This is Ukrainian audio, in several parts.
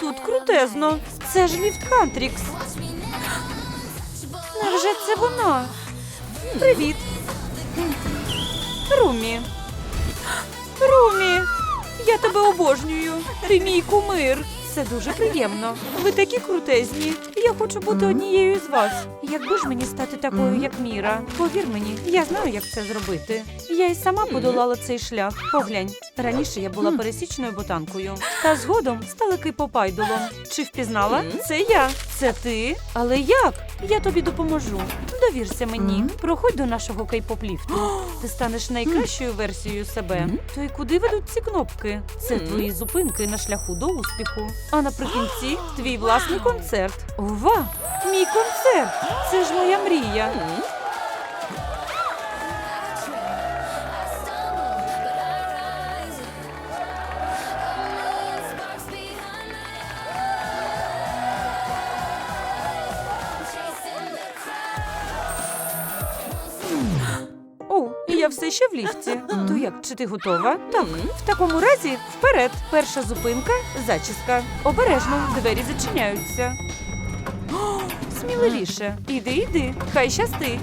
Тут крутезно. Це ж ліфт Хантрікс. Невже це вона? Привіт. Румі. Румі. Я тебе обожнюю. Ти мій кумир. Це дуже приємно. Ви такі крутезні. Я хочу бути однією з вас. Якби ж мені стати такою, як Міра. Повір мені, я знаю, як це зробити. Я й сама подолала цей шлях. Поглянь, раніше я була пересічною ботанкою, та згодом стала кипопайдолом. Чи впізнала? Це я. Це ти? Але як? Я тобі допоможу. Довірся мені. Проходь до нашого кейпоп-ліфту. Ти станеш найкращою версією себе. То й куди ведуть ці кнопки? Це твої зупинки на шляху до успіху. А наприкінці твій власний концерт. Ова! Мій концерт! Це ж моя мрія. О, я все ще в ліфті. То як, чи ти готова? Так, в такому разі вперед. Перша зупинка зачіска. Обережно, двері зачиняються. Сміливіше. Іди, іди. Хай щастить.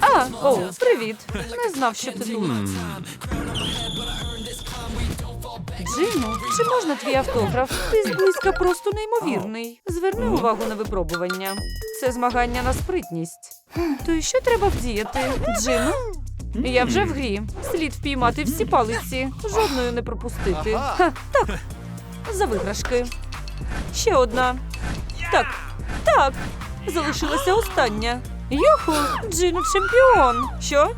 А, о, привіт. Не знав, що ти тут. Джину, чи можна твій автограф? Ти зблизька просто неймовірний. Зверни увагу на випробування. Це змагання на спритність. То й що треба вдіяти? Джину? Я вже в грі. Слід впіймати всі палиці, жодної не пропустити. Ха, так. За виграшки. Ще одна. Так, так. Залишилася остання. Йоху, Джину чемпіон. Що?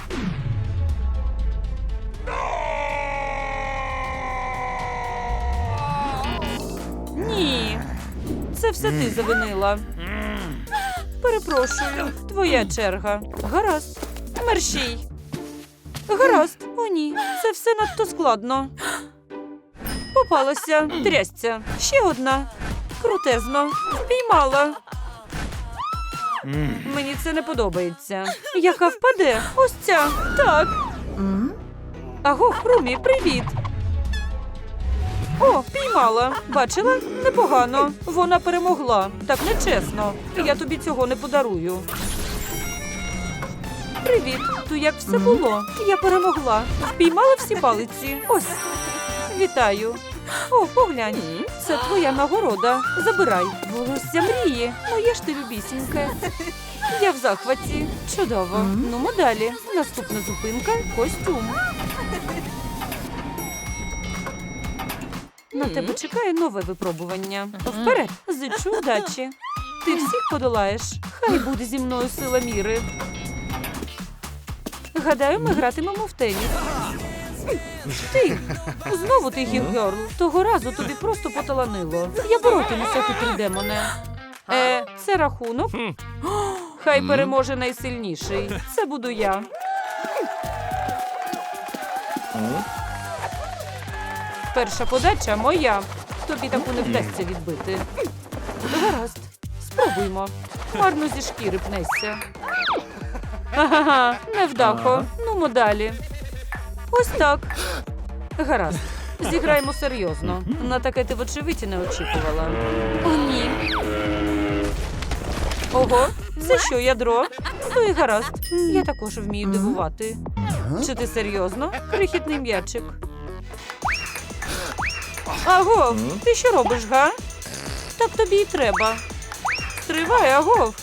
Ні. Це все ти завинила. Перепрошую, твоя черга. Гаразд. Мерщій. Гаразд. О, ні. Це все надто складно. Попалася. Трясця. Ще одна. Крутезно. Впіймала. Мені це не подобається. Яка впаде? Ось ця. Так. Аго, Румі, привіт. О, піймала. Бачила? Непогано. Вона перемогла. Так нечесно. Я тобі цього не подарую. Привіт. То як все було? Я перемогла. Впіймала всі палиці. Ось. Вітаю. О, поглянь. Це твоя нагорода. Забирай. Волосся мрії. Моє ж ти любісіньке. Я в захваті. Чудово. Ну, ми далі. Наступна зупинка костюм. На тебе чекає нове випробування. Вперед, зичу удачі. Ти всіх подолаєш. Хай буде зі мною сила міри. Гадаю, ми гратимемо в теніс. Ти знову ти гіргерл. Того разу тобі просто поталанило. Я боротимуся тут демоне. Е, це рахунок. Хай переможе найсильніший. Це буду я. Перша подача моя. Тобі таку не вдасться відбити. Гаразд, спробуймо. Марно зі шкіри пнешся. Ага, невдахо. Ну, далі. Ось так. Гаразд. Зіграємо серйозно. На таке ти вочевидь не очікувала. О, ні. Ого, це що, ядро? То і гаразд. Я також вмію дивувати. Чи ти серйозно? Крихітний м'ячик. Агов, ти що робиш, га? Так тобі й треба. Стривай, агов.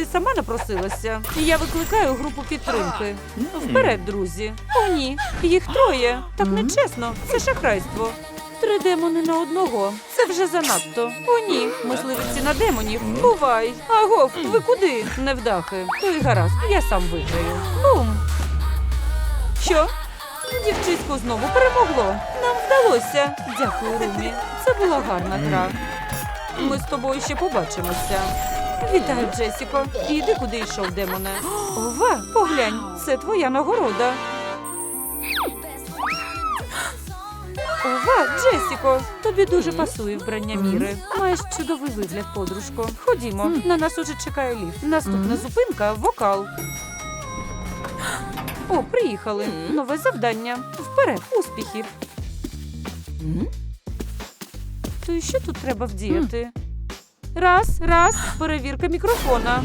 Ти сама напросилася. Я викликаю групу підтримки. Вперед, друзі. О, ні, їх троє. Так нечесно. Це шахрайство. Три демони на одного. Це вже занадто. О, ні, мисливиці на демонів. Бувай. Агов, ви куди? Невдахи. То й гаразд, я сам виграю. Бум. Що? Дівчисько знову перемогло. Нам вдалося. Дякую, Румі. Це була гарна гра. Ми з тобою ще побачимося. Вітаю, Джесіко. Іди, куди йшов, демоне. Ова, поглянь, це твоя нагорода. Ова, Джесіко, тобі дуже пасує вбрання міри. Маєш чудовий вигляд, подружко. Ходімо, на нас уже чекає ліфт. Наступна зупинка вокал. О, приїхали. Нове завдання. Вперед, успіхів. То і що тут треба вдіяти? Раз, раз, перевірка мікрофона.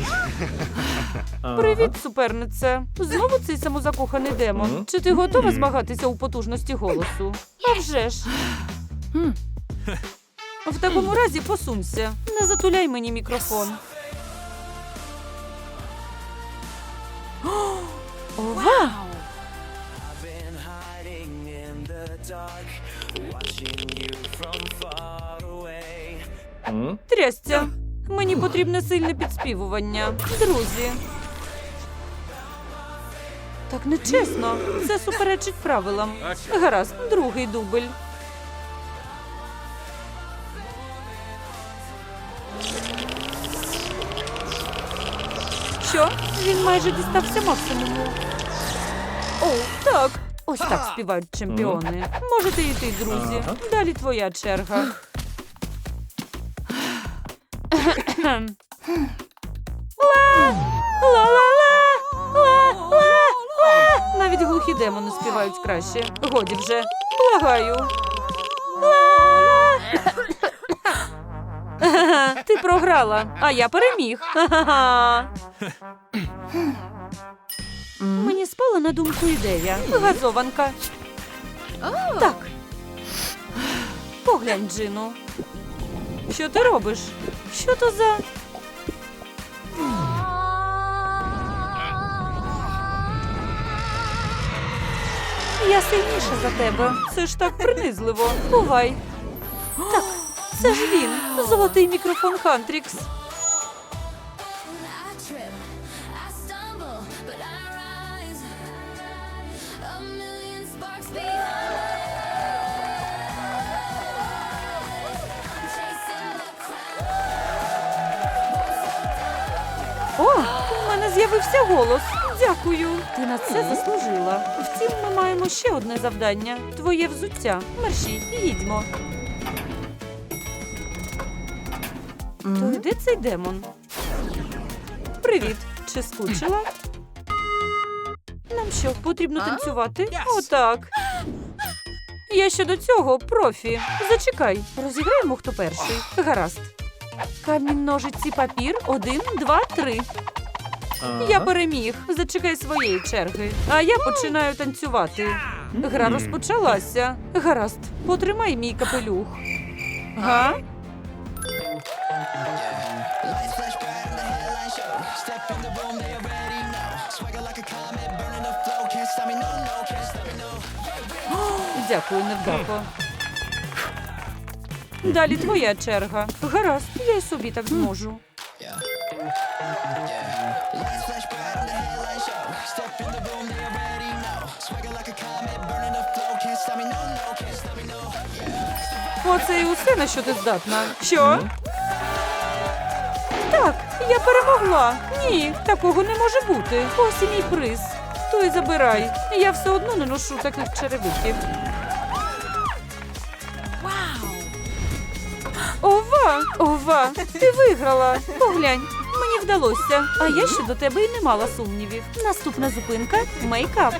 Привіт, супернице. Знову цей самозакоханий демон. Чи ти готова змагатися у потужності голосу? А вже ж. В такому разі посунься. Не затуляй мені мікрофон. Ова! Трясця. Мені потрібне сильне підспівування. Друзі. Так нечесно. Це суперечить правилам. Гаразд, другий дубль. Що? Він майже дістався максимуму. О, так. Ось так співають чемпіони. Можете йти, друзі. Далі твоя черга. Ла! Ла-ла-ла! Ла-ла-ла! Навіть глухі демони співають краще. Годі вже. Благаю. Ла! Ти програла, а я переміг. Мені спала на думку ідея. Газованка. Так. Поглянь, Джину. Що ти робиш? Що то за. Я сильніша за тебе. Це ж так принизливо. Бувай. Так, це ж він. Золотий мікрофон Хантрікс. О, у мене з'явився голос. Дякую. Ти на це заслужила. Втім, ми маємо ще одне завдання: твоє взуття. Мерші, їдьмо. То йде цей демон. Привіт. Чи скучила? Нам що, потрібно танцювати? Отак. Я щодо цього профі. Зачекай, розіграємо хто перший. Гаразд. Камінь, ножиці, папір. Один, два, три. Я переміг. Зачекай своєї черги. А я починаю танцювати. Гра розпочалася. Гаразд, потримай мій капелюх. Га? Дякую, невдахо. Далі твоя черга. Гаразд, я й собі так зможу. Оце і усе, на що ти здатна. Що? Так, я перемогла. Ні, такого не може бути. Ось і мій приз. То й забирай. Я все одно не ношу таких черевиків. Ова! Ова! Ти виграла! Поглянь, мені вдалося. А я щодо тебе й не мала сумнівів. Наступна зупинка мейкап.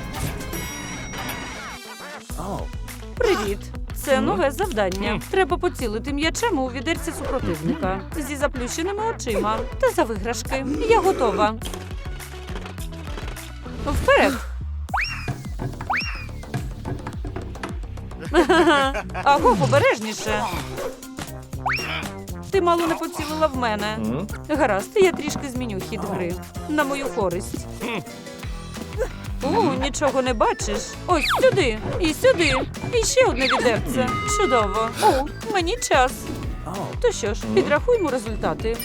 Привіт. Це нове завдання. Треба поцілити м'ячем у відерці супротивника зі заплющеними очима та за виграшки. Я готова. Вперед! Аго, обережніше. Ти мало не поцілила в мене. Гаразд, я трішки зміню хід гри. На мою користь. У, нічого не бачиш. Ось сюди, і сюди, і ще одне відерце. Чудово. О, мені час. То що ж, підрахуймо результати.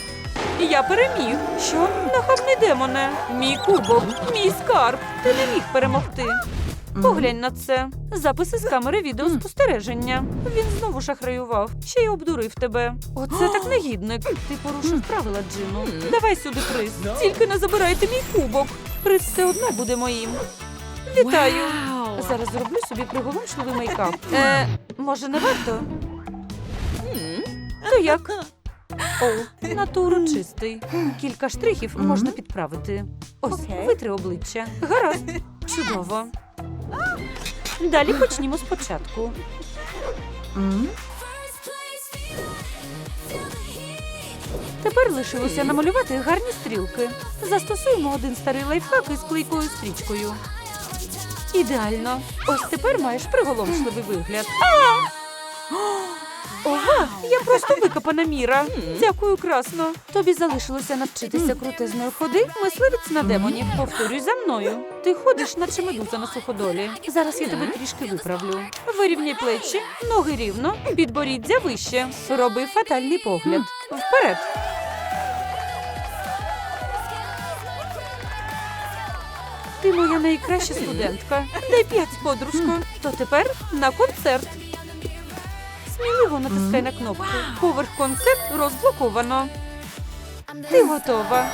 Я переміг. Що? Нахабний демоне. Мій кубок, мій скарб. Ти не міг перемогти. Поглянь на це. Записи з камери відеоспостереження. Він знову шахраював. Ще й обдурив тебе. Оце так негідник. Ти порушив правила, Джину. Давай сюди приз. Тільки не забирайте мій кубок. Приз все одно буде моїм. Вітаю. Зараз зроблю собі приголомшливий мейкап. Е, може, не варто? То як? О, надто урочистий. Кілька штрихів можна підправити. Ось, витри обличчя. Гаразд. Чудово. Далі почнімо спочатку. Тепер лишилося намалювати гарні стрілки. Застосуємо один старий лайфхак із клейкою стрічкою. Ідеально. Ось тепер маєш приголомшливий вигляд. А! О, Ова, я просто викопана міра. Дякую, красно. Тобі залишилося навчитися крутизної ходи, мисливець на демонів. Повторюй за мною. Ти ходиш, наче медуза на суходолі. Зараз я тебе трішки виправлю. Вирівняй плечі, ноги рівно, підборіддя вище. Роби фатальний погляд. Вперед. Ти моя найкраща студентка. Дай п'ять, подружко. То тепер на концерт. Сміливо натискай на кнопку. Поверх концерт розблоковано. Ти готова.